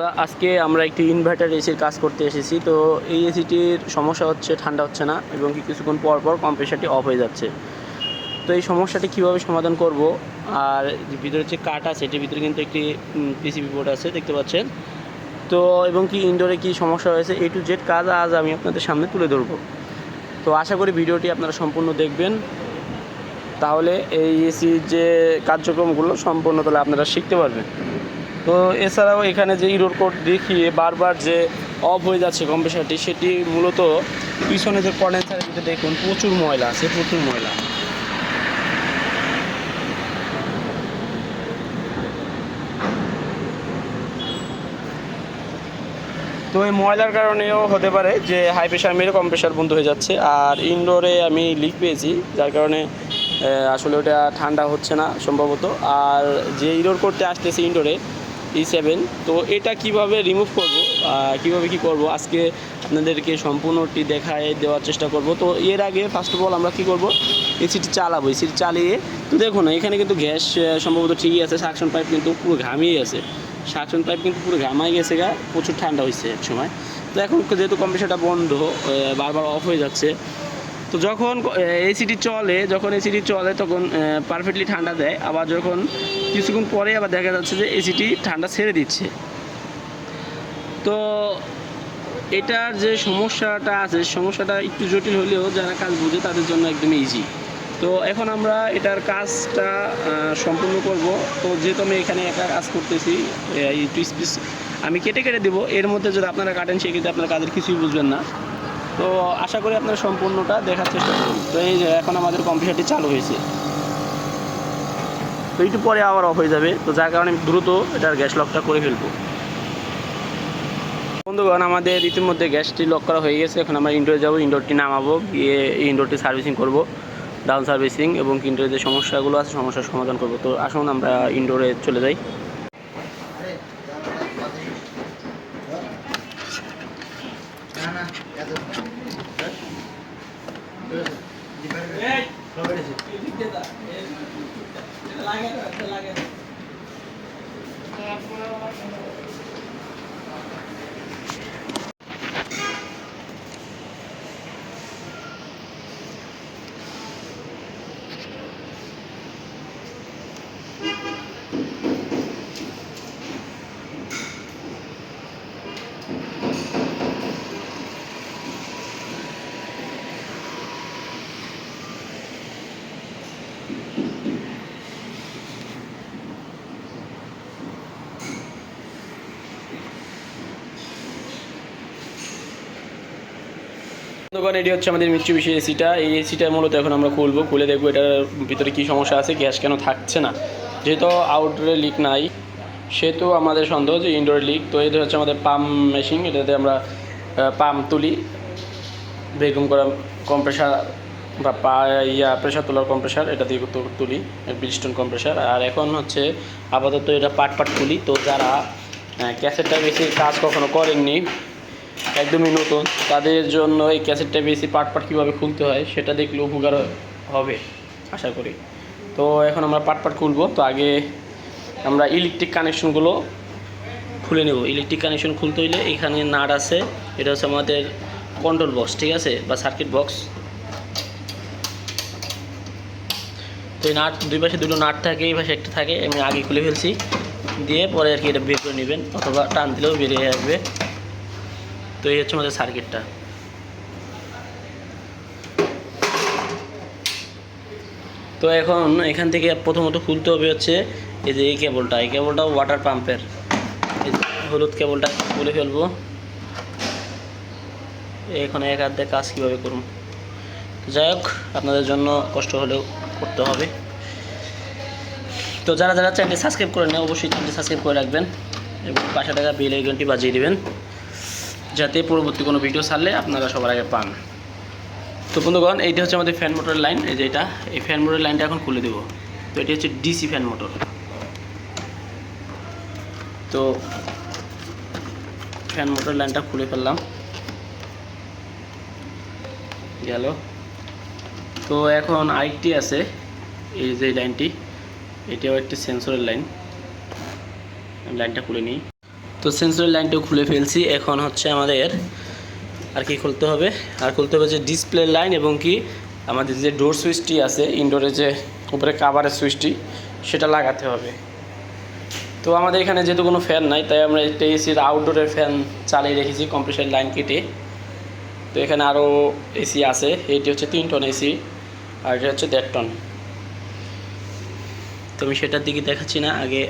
বন্ধুরা, আজকে আমরা একটি ইনভার্টার এসির কাজ করতে এসেছি। তো এই এসিটির সমস্যা হচ্ছে, ঠান্ডা হচ্ছে না এবং কি কিছুক্ষণ পর পর কম্প্রেসারটি অফ হয়ে যাচ্ছে। তো এই সমস্যাটি কীভাবে সমাধান করব? আর ভিতরে যে কাঠ আছে, এটির ভিতরে কিন্তু একটি পিসিবি বোর্ড আছে, দেখতে পাচ্ছেন। তো এবং কি ইনডোরে কি সমস্যা হয়েছে? এ টু জেড কাজ আজ আমি আপনাদের সামনে তুলে ধরবো। তো আশা করি ভিডিওটি আপনারা সম্পূর্ণ দেখবেন। তাহলে এই এসির যে কার্যক্রমগুলো সম্পূর্ণ তাহলে আপনারা শিখতে পারবেন। তো এছাড়াও এখানে যে ইরোর কোড দেখিয়ে বারবার যে অফ হয়ে যাচ্ছে কম্প্রেসারটি সেটি মূলত পিছনে যে কন্ডেন্সারের ভিতরে দেখুন, প্রচুর ময়লা আছে, প্রচুর ময়লা। তো এই ময়লার কারণেও হতে পারে যে হাই প্রেশার মেরে কম্প্রেসার বন্ধ হয়ে যাচ্ছে, আর ইনডোরে আমি লিক পেয়েছি, যার কারণে আসলে ওটা ঠান্ডা হচ্ছে না সম্ভবত। আর যে ইনডোর করতে আসতেছে ইনডোরে ই সেভেন তো এটা কীভাবে রিমুভ করব কীভাবে কি করব? আজকে আপনাদেরকে সম্পূর্ণটি দেখায় দেওয়ার চেষ্টা করব। তো এর আগে ফার্স্ট অফ অল আমরা কি করব? এসিটি চালাবো। এসিটি চালিয়ে, তো দেখুন, এখানে কিন্তু গ্যাস সম্ভবত ঠিকই আছে সাকশন পাইপ কিন্তু পুরো ঘামিয়ে আছে। সাকশন পাইপ কিন্তু পুরো ঘামাই গেছে গা, প্রচুর ঠান্ডা হয়েছে এক সময়। তো এখন যেহেতু কম্পিউটারটা বন্ধ বারবার অফ হয়ে যাচ্ছে তো যখন এসিটি চলে, যখন এসিটি চলে, তখন পারফেক্টলি ঠান্ডা দেয়। আবার যখন কিছুক্ষণ পরে আবার দেখা যাচ্ছে যে এসিটি ঠান্ডা ছেড়ে দিচ্ছে। তো এটার যে সমস্যাটা আছে, সমস্যাটা একটু জটিল হলেও যারা কাজ বুঝে তাদের জন্য একদম ইজি তো এখন আমরা এটার কাজটা সম্পূর্ণ করব। তো যেহেতু আমি এখানে একা কাজ করতেছি এই পিস পিস আমি কেটে কেটে দেবো। এর মধ্যে যদি আপনারা কাটেন, সেক্ষেত্রে আপনারা কাজের কিছুই বুঝবেন না। তো আশা করি আপনারা সম্পূর্ণটা দেখার চেষ্টা করুন। তো এই যে এখন আমাদের কম্পিউটারটি চালু হয়েছে। তো একটু পরে আবার অফ হয়ে যাবে। তো যার কারণে দ্রুত এটার গ্যাস লকটা করে ফেলব। বন্ধুগণ, আমাদের ইতিমধ্যে গ্যাসটি লক করা হয়ে গেছে। এখন আমরা ইনডোরে যাব ইনডোরটি নামাবো, গিয়ে ইনডোরটি সার্ভিসিং করব ডাউন সার্ভিসিং এবং ইনডোরে যে সমস্যাগুলো আছে, সমস্যার সমাধান করব। তো আসুন আমরা ইনডোরে চলে যাই। বন্ধুগণ, এটি হচ্ছে আমাদের মিচ্ছু বিষয় এসিটা এই এসিটা মূলত এখন আমরা খুলবো। খুলে দেখব এটার ভিতরে কি সমস্যা আছে, গ্যাস কেন থাকছে না। যেহেতু আউটডোরে লিক নাই, সেহেতু আমাদের সন্দেহ যে ইনডোরে লিক তো এটা হচ্ছে আমাদের পাম্প মেশিন এটাতে আমরা পাম্প তুলি। বেগুম করা কম্প্রেসার বা পা, ইয়া প্রেশার তোলার কম্প্রেসার এটা দিয়ে তুলি ব্রিজস্টোন কম্প্রেসার আর এখন হচ্ছে আপাতত এটা পাট পাট তুলি। তো যারা ক্যাসেটটা বেশি কাজ কখনো করেননি একদমই নতুন। তাদের জন্য এই ক্যাসেটটা বেশি পার্ট পার্ট কীভাবে খুলতে হয় সেটা দেখলে উপকার হবে, আশা করি। তো এখন আমরা পার্ট পার্ট খুলবো। তো আগে আমরা ইলেকট্রিক কানেকশনগুলো খুলে নেব। ইলেকট্রিক কানেকশন খুলতে হইলে এখানে নাট আছে। এটা হচ্ছে আমাদের কন্ট্রোল বক্স ঠিক আছে? বা সার্কিট বক্স তো এই নাট, দুই পাশে দুটো নাট থাকে, এই পাশে একটা থাকে, আমি আগে খুলে ফেলছি। দিয়ে পরে আর কি এটা বের করে নেবেন, অথবা টান দিলেও বেরিয়ে আসবে। তো এই হচ্ছে আমাদের সার্কিটটা তো এখন এখান থেকে প্রথমত খুলতে হবে হচ্ছে এই যে এই কেবলটা। এই কেবলটা ওয়াটার পাম্পের হলুদ কেবলটা খুলে ফেলব। এখন এক হাত কাজ কীভাবে করুন? যাই হোক, আপনাদের জন্য কষ্ট হলেও করতে হবে। তো যারা যারা চ্যানেলটি সাবস্ক্রাইব করে নেয় অবশ্যই চ্যানেলটি সাবস্ক্রাইব করে রাখবেন এবং পাশে টাকা বেল আইকনটি বাজিয়ে দেবেন। যাতে পরবর্তী কোনো ভিডিও ছাড়লে আপনারা সবার আগে পান। তো বন্ধুগণ, এইটা হচ্ছে আমাদের ফ্যান মোটরের লাইন এই যে এটা, এই ফ্যান মোটরের লাইনটা এখন খুলে দেবো। তো এটি হচ্ছে ডিসি ফ্যান মোটর তো ফ্যান মোটর লাইনটা খুলে ফেললাম। গেল। তো এখন আরেকটি আছে, এই যে লাইনটি এটাও একটি সেন্সরের লাইন লাইনটা খুলে নিই। তো সেন্সরের লাইনটাও খুলে ফেলছি। এখন হচ্ছে আমাদের আর কি খুলতে হবে? আর খুলতে হবে যে ডিসপ্লে লাইন এবং কি আমাদের যে ডোর সুইচটি আছে ইনডোরে যে উপরে কাভারের সুইচটি সেটা লাগাতে হবে। তো আমাদের এখানে যেহেতু কোনো ফ্যান নাই, তাই আমরা একটা এসির আউটডোরের ফ্যান চালিয়ে রেখেছি কম্প্রেসার লাইন কেটে। তো এখানে আরও এসি আছে এটি হচ্ছে তিন টন এসি আর এটা হচ্ছে দেড় টন তো আমি সেটার দিকে দেখাচ্ছি না, আগে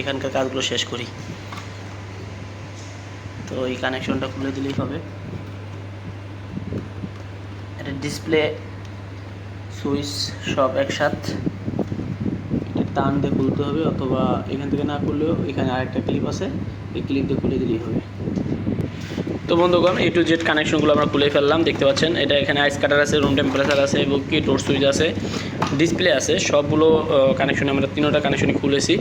এখানকার কাজগুলো শেষ করি। তো এই কানেকশনটা খুলে দিলেই হবে। এটা ডিসপ্লে সুইচ সব একসাথ। এটা টান দিয়ে খুলতে হবে অথবা এখান থেকে না খুললেও এখানে আরেকটা ক্লিপ আছে, এই ক্লিপ দিয়ে খুলে দিলেই হবে। তো বন্ধুগণ এ টু জেড কানেকশনগুলো আমরা খুলে ফেললাম, দেখতে পাচ্ছেন? এটা এখানে আইস কাটার আছে রুম টেম্পারেচার আছে, এবং কি ডোর সুইচ আছে ডিসপ্লে আছে। সবগুলো কানেকশন আমরা তিনোটা কানেকশনই খুলেছি।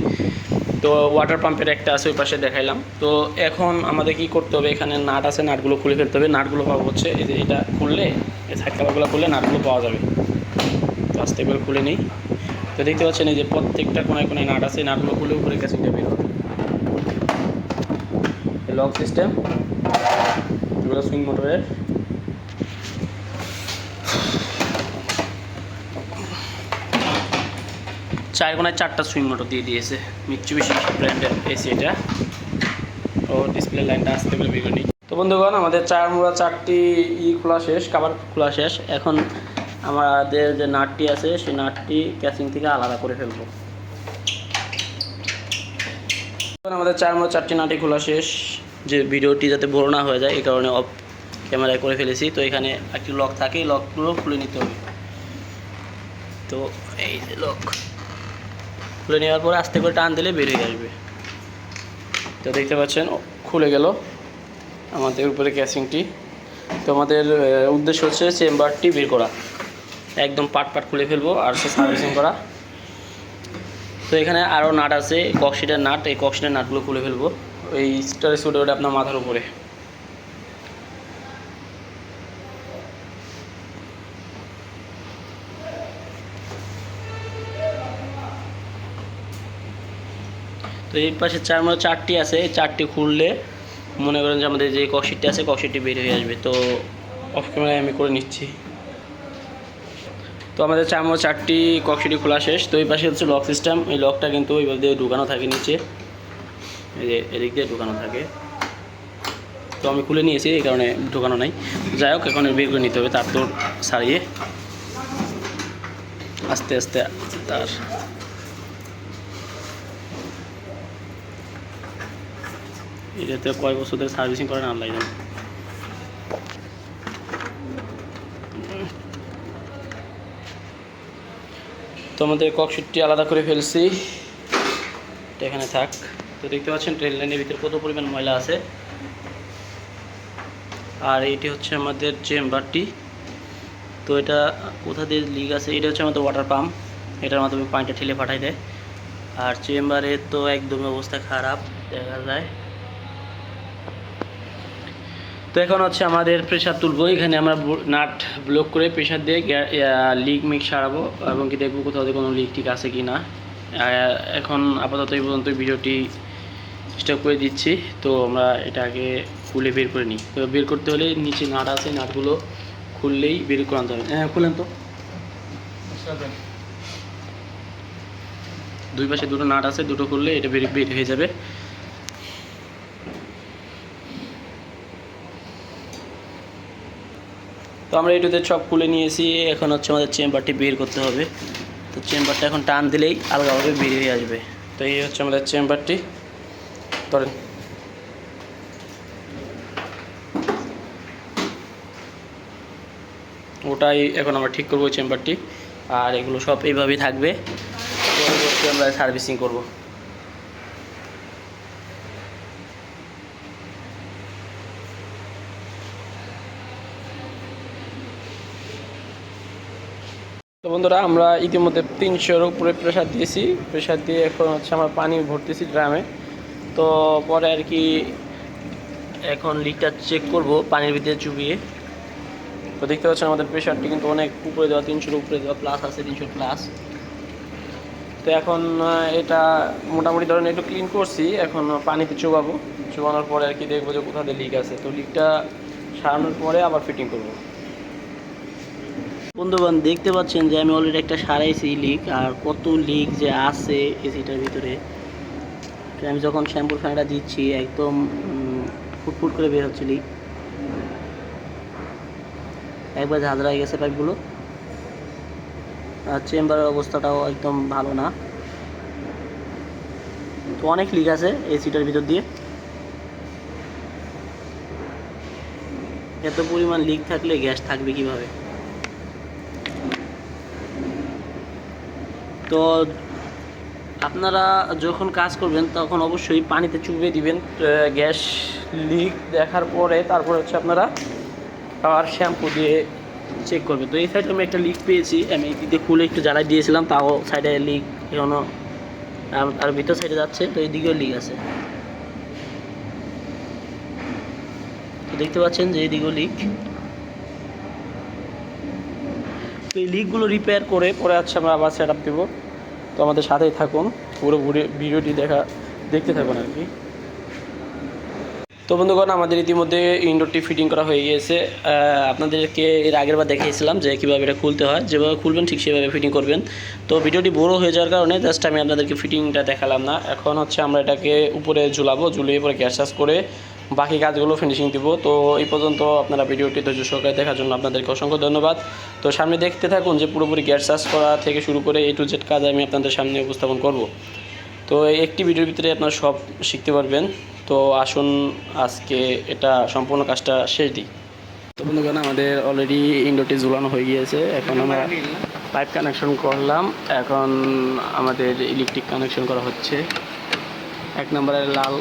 তো ওয়াটার পাম্পের একটা আছে ওই পাশে দেখাইলাম। তো এখন আমাদের কি করতে হবে? এখানে নাট আছে, নাটগুলো খুলে ফেলতে হবে। নাটগুলো পাওয়া হচ্ছে। এই যে এটা খুললে, এই সাইড কাভারগুলো খুললে নাটগুলো পাওয়া যাবে। আস্তে করে খুলে নিই। তো দেখতে পাচ্ছেন এই যে প্রত্যেকটা কোনায় কোনায় নাট আছে। নাটগুলো খুলে উপরে ক্যাসিংটা বের হবে। লক সিস্টেম, এগুলো সুইং মোটরের। চার কোনায় চারটা সুইং মোটর দিয়ে দিয়েছে। মিচুবিশি ব্র্যান্ডের এসি এটা। ও ডিসপ্লে লাইনটা আসতে পারে নিই। তো বন্ধুগণ, আমাদের চার মোড়া, চারটি ই খোলা শেষ কাবার খোলা শেষ। এখন আমাদের যে নাটটি আছে, সেই নাটটি ক্যাসিং থেকে আলাদা করে ফেলব। আমাদের চার মোড়া, চারটি নাটই খোলা শেষ। যে ভিডিওটি যাতে বড় না হয়ে যায়, এই কারণে অফ ক্যামেরায় করে ফেলেছি। তো এখানে একটি লক থাকে লকগুলো খুলে নিতে হবে। তো এই যে লক খুলে নেওয়ার পরে আস্তে করে টান দিলে বেরিয়ে আসবে। তো দেখতে পাচ্ছেন খুলে গেল আমাদের উপরে ক্যাসিংটি। তো আমাদের উদ্দেশ্য হচ্ছে চেম্বারটি বের করা। একদম পাট পাট খুলে ফেলব আর সে সার্ভিসিং করা। তো এখানে আরও নাট আছে ককশিটের নাট, এই ককশিটের নাটগুলো খুলে ফেলব। ওই স্টার ওটা আপনার মাথার উপরে। তো এই পাশে চার মধ্যে চারটি আছে, এই চারটি খুললে মনে করেন যে আমাদের যে ককশিটটি আছে, ককশিটটি বের হয়ে আসবে। তো অফ ক্যামেরায় আমি করে নিচ্ছি। তো আমাদের চার মধ্যে চারটি ককশিটি খোলা শেষ। তো এই পাশে হচ্ছে লক সিস্টেম এই লকটা কিন্তু ওইভাবে দিয়ে ঢুকানো থাকে নিচে। এই যে এদিক দিয়ে ঢুকানো থাকে। তো আমি খুলে নিয়েছি, এই কারণে ঢোকানো নাই। যাই হোক, এখন বের করে নিতে হবে তার তোর সারিয়ে আস্তে আস্তে তার এটাতে কয় বছর ধরে সার্ভিসিং করেন আল্লাহ জানে তো আমাদের ককশিটটি আলাদা করে ফেলছি। এখানে থাক। তো দেখতে পাচ্ছেন ট্রেন লাইনের ভিতরে কত পরিমাণ ময়লা আছে। আর এটি হচ্ছে আমাদের চেম্বারটি। তো এটা কোথা দিয়ে লিক আছে? এটা হচ্ছে আমাদের ওয়াটার পাম্প এটার মাধ্যমে পানিটা ঠেলে পাঠাই দেয়। আর চেম্বারে তো একদমই অবস্থা খারাপ, দেখা যায়। তো এখন হচ্ছে আমাদের প্রেশার তুলবো। এখানে আমরা নাট ব্লক করে প্রেশার দিয়ে লিক মিক সারাবো এবং কি দেখব কোথাও কোনো লিক ঠিক আছে কি না। এখন আপাতত এই পর্যন্ত ভিডিওটি স্টপ করে দিচ্ছি। তো আমরা এটা আগে খুলে বের করে নিই। তো বের করতে হলে নিচে নাট আছে, নাটগুলো খুললেই বের করে আনতে হবে হ্যাঁ খুলেন তো। দুই পাশে দুটো নাট আছে, দুটো খুললে এটা বের বের হয়ে যাবে। তো আমরা এটুতে সব খুলে নিয়েছি। এখন হচ্ছে আমাদের চেম্বারটি বের করতে হবে। তো চেম্বারটা এখন টান দিলেই আলগাভাবে বেরিয়ে আসবে। তো এই হচ্ছে আমাদের চেম্বারটি ধরেন। ওটাই এখন আমরা ঠিক করব চেম্বারটি আর এগুলো সব এইভাবেই থাকবে। আমরা সার্ভিসিং করব। তো বন্ধুরা, আমরা ইতিমধ্যে তিনশোর উপরে প্রেশার দিয়েছি। প্রেশার দিয়ে এখন হচ্ছে আমরা পানি ভরতেছি ড্রামে। তো পরে আর কি এখন লিকটা চেক করব পানির ভিতরে চুবিয়ে। তো দেখতে পাচ্ছেন আমাদের প্রেশারটি কিন্তু অনেক উপরে দেওয়া, তিনশোর উপরে দেওয়া প্লাস আছে, তিনশো প্লাস তো এখন এটা মোটামুটি ধরেন একটু ক্লিন করছি, এখন পানিতে চুবাবো। চুবানোর পরে আর কি দেখব যে কোথাতে লিক আছে। তো লিকটা সারানোর পরে আবার ফিটিং করব। বন্ধুবান দেখতে পাচ্ছেন যে আমি অলরেডি একটা সারাইছি লিক আর কত লিক যে আছে এসিটার ভিতরে। আমি যখন শ্যাম্পুর ফ্যানটা দিচ্ছি, একদম ফুটফুট করে বের হচ্ছে লিক একবার ঝাঁঝরা হয়ে গেছে পাইপগুলো আর চেম্বারের অবস্থাটাও একদম ভালো না। তো অনেক লিক আছে এসিটার ভিতর দিয়ে। এত পরিমাণ লিক থাকলে গ্যাস থাকবে কীভাবে? তো আপনারা যখন কাজ করবেন, তখন অবশ্যই পানিতে চুবিয়ে দিবেন গ্যাস লিক দেখার পরে তারপর হচ্ছে আপনারা আবার শ্যাম্পু দিয়ে চেক করবেন। তো এই সাইডে আমি একটা লিক পেয়েছি, আমি দিতে খুলে একটু জ্বালাই দিয়েছিলাম, তাও সাইডে লিক আর- আর ভিতর সাইডে যাচ্ছে, তো এইদিকেও লিক আছে। দেখতে পাচ্ছেন যে এইদিকেও লিক তো এই লিকগুলো রিপেয়ার করে পরে হচ্ছে আমরা আবার সেট আপ দেবো। তো আমাদের সাথেই থাকুন, পুরো ভিডিওটি দেখা দেখতে থাকুন আর কি। তো বন্ধুগণ, আমাদের ইতিমধ্যে ইনডোরটি ফিটিং করা হয়ে গিয়েছে। আপনাদেরকে এর আগের বার দেখিয়েছিলাম যে কীভাবে এটা খুলতে হয়। যেভাবে খুলবেন, ঠিক সেভাবে ফিটিং করবেন। তো ভিডিওটি বড় হয়ে যাওয়ার কারণে জাস্ট আমি আপনাদেরকে ফিটিংটা দেখালাম না। এখন হচ্ছে আমরা এটাকে উপরে ঝুলাবো, ঝুলিয়ে পরে গ্যাস চাষ করে বাকি কাজগুলো ফিনিশিং দিব। তো এই পর্যন্ত আপনারা ভিডিওটি ধৈর্য সহকারে দেখার জন্য আপনাদেরকে অসংখ্য ধন্যবাদ। তো সামনে দেখতে থাকুন যে পুরোপুরি গ্যাস চার্জ করা থেকে শুরু করে এ টু জেড কাজ আমি আপনাদের সামনে উপস্থাপন করব। তো একটি ভিডিওর ভিতরে আপনারা সব শিখতে পারবেন। তো আসুন আজকে এটা সম্পূর্ণ কাজটা শেষ দিই। তো বন্ধুগণ, আমাদের অলরেডি ইন্ডোরটি ঝুলানো হয়ে গিয়েছে। এখন আমরা পাইপ কানেকশন করলাম। এখন আমাদের ইলেকট্রিক কানেকশন করা হচ্ছে। এক নম্বরে লাল,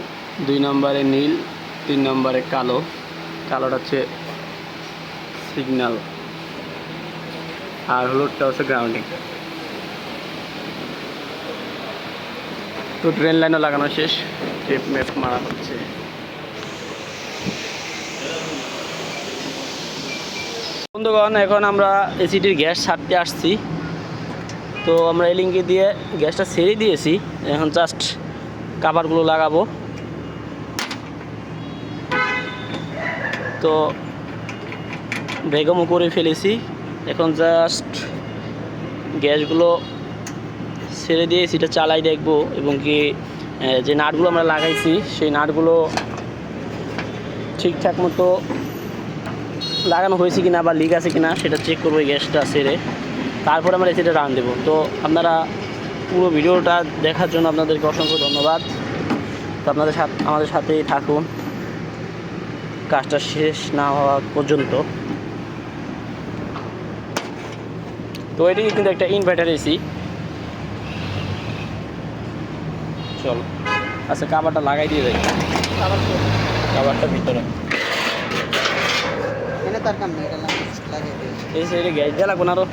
দুই নম্বরে নীল। তিন নম্বরে কালো। কালোটা হচ্ছে সিগন্যাল আর হলুদটা হচ্ছে গ্রাউন্ডিং তো ট্রেন লাইনও লাগানো শেষ। টেপ ম্যাপ মারা হচ্ছে। বন্ধুগণ, এখন আমরা এসিটির গ্যাস ছাড়তে আসছি। তো আমরা এলিঙ্কি দিয়ে গ্যাসটা ছেড়ে দিয়েছি। এখন জাস্ট কাভারগুলো লাগাবো। তো বেগমও করে ফেলেছি। এখন জাস্ট গ্যাসগুলো ছেড়ে দিয়ে সেটা চালাই দেখব এবং কি যে নাটগুলো আমরা লাগাইছি, সেই নাটগুলো ঠিকঠাক মতো লাগানো হয়েছে কিনা বা লিক আছে কিনা সেটা চেক করব গ্যাসটা সেরে তারপরে আমরা এসিটা রান দেবো। তো আপনারা পুরো ভিডিওটা দেখার জন্য আপনাদেরকে অসংখ্য ধন্যবাদ। তো আপনাদের সাথে আমাদের সাথেই থাকুন। কাজটা শেষ না হওয়া পর্যন্ত। তো এটি কিন্তু একটা ইনভার্টার এসি। চল আচ্ছা কাবারটা লাগাই দিয়ে দেয় কাবারটা ভিতরে। এটা এই সাইডে গ্যাস জ্বালা লাগবে না আরও